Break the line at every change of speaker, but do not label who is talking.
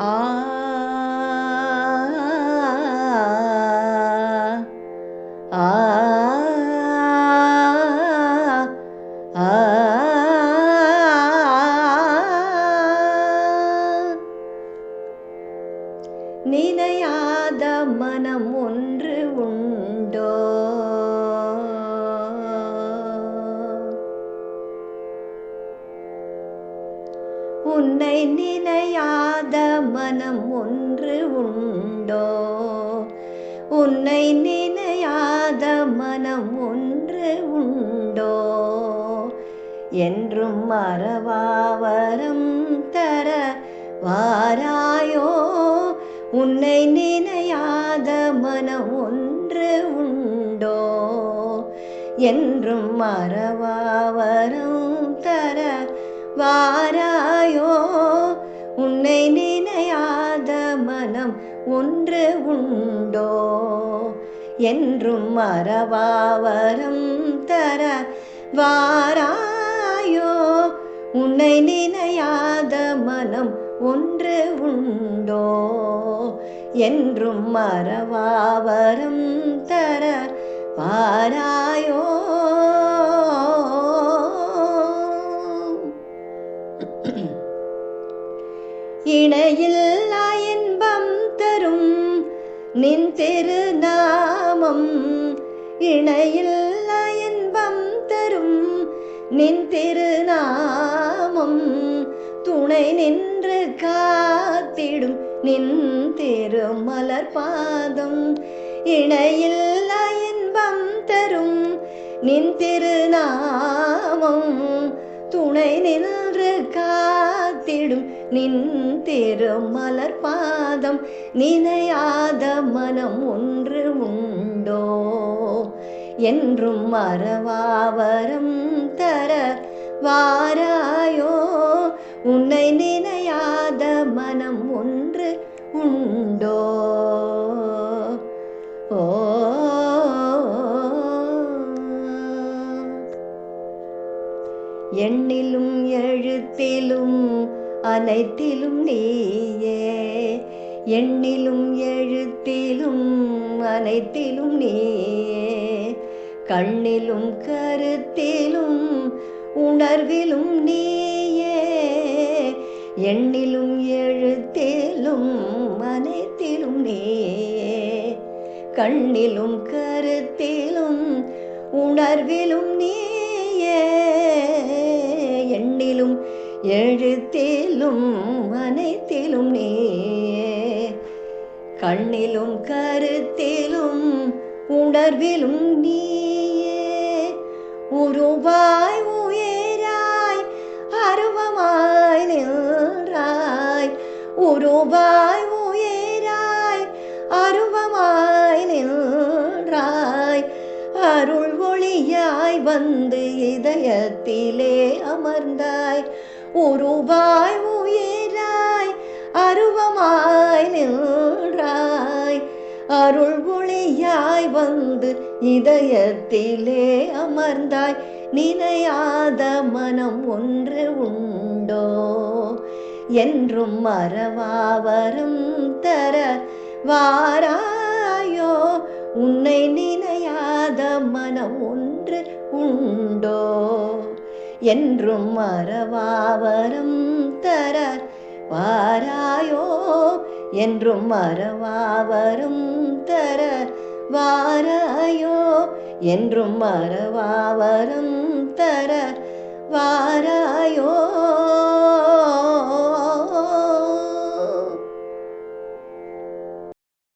ಆ నినయాద మనమున్ உன்னை நினையாத மனம் ஒன்று உண்டோ? உன்னை நினையாத மனம் ஒன்று உண்டோ? என்றும் மறவாவரம் தர வாராயோ? உன்னை நினையாத மனம் ஒன்று உண்டோ? என்றும் மறவாவரம் தர வாராயோ? உன்னை நினையாத மனம் ஒன்று உண்டோ? என்றும் மறவாவரம் தர வாராயோ? உன்னை நினையாத மனம் ஒன்று உண்டோ? என்றும் மறவாவரம் தர வாராயோ? இணையில்லா இன்பம் தரும் நின் திருநாமம். இணையில்லா இன்பம் தரும் நின் திருநாமம். துணை நின்று காத்திடும் நின் திருமலர் பாதம். இணையில்லா இன்பம் தரும் நின் திருநாமம். துணை நின்று காத்திடும் நின் திருமலர் பாதம். நினையாத மனம் ஒன்று உண்டோ? என்றும் மறவாவரம் தர வாராயோ? உன்னை நினையாத மனம் ஒன்று உண்டோ? எண்ணிலும் எழுத்திலும் அனைத்திலும் நீயே. எண்ணிலும் எழுத்திலும் அனைத்திலும் நீயே. கண்ணிலும் கருத்திலும் உணர்விலும் நீயே. எண்ணிலும் எழுத்திலும் அனைத்திலும் நீயே. கண்ணிலும் கருத்திலும் உணர்விலும் நீ எழுத்திலும் அனைத்திலும் நீயே. கண்ணிலும் கருத்திலும் உணர்விலும் நீயே. உருவாய் உயராய் அருவமாய் நின்றாய். உருவாய் உயராய் அருவமாய் நின்றாய். அருள் ஒளியாய் வந்து இதயத்திலே அமர்ந்தாய். உருவாய் உயிராய் அருவமாய் நின்றாய் அருள் ஒளியாய் வந்து இதயத்திலே அமர்ந்தாய் நினையாத மனம் ஒன்று உண்டோ என்றும் மறவாவரம் தர வாராயோ உன்னை நினையாத மனம் ஒன்று உண்டோ என்றும் மறவாவரம் தரார். வாராயோ என்றும் மறவாவரும் தரார். வாராயோ என்றும் மறவாவரும் தரார். வாராயோ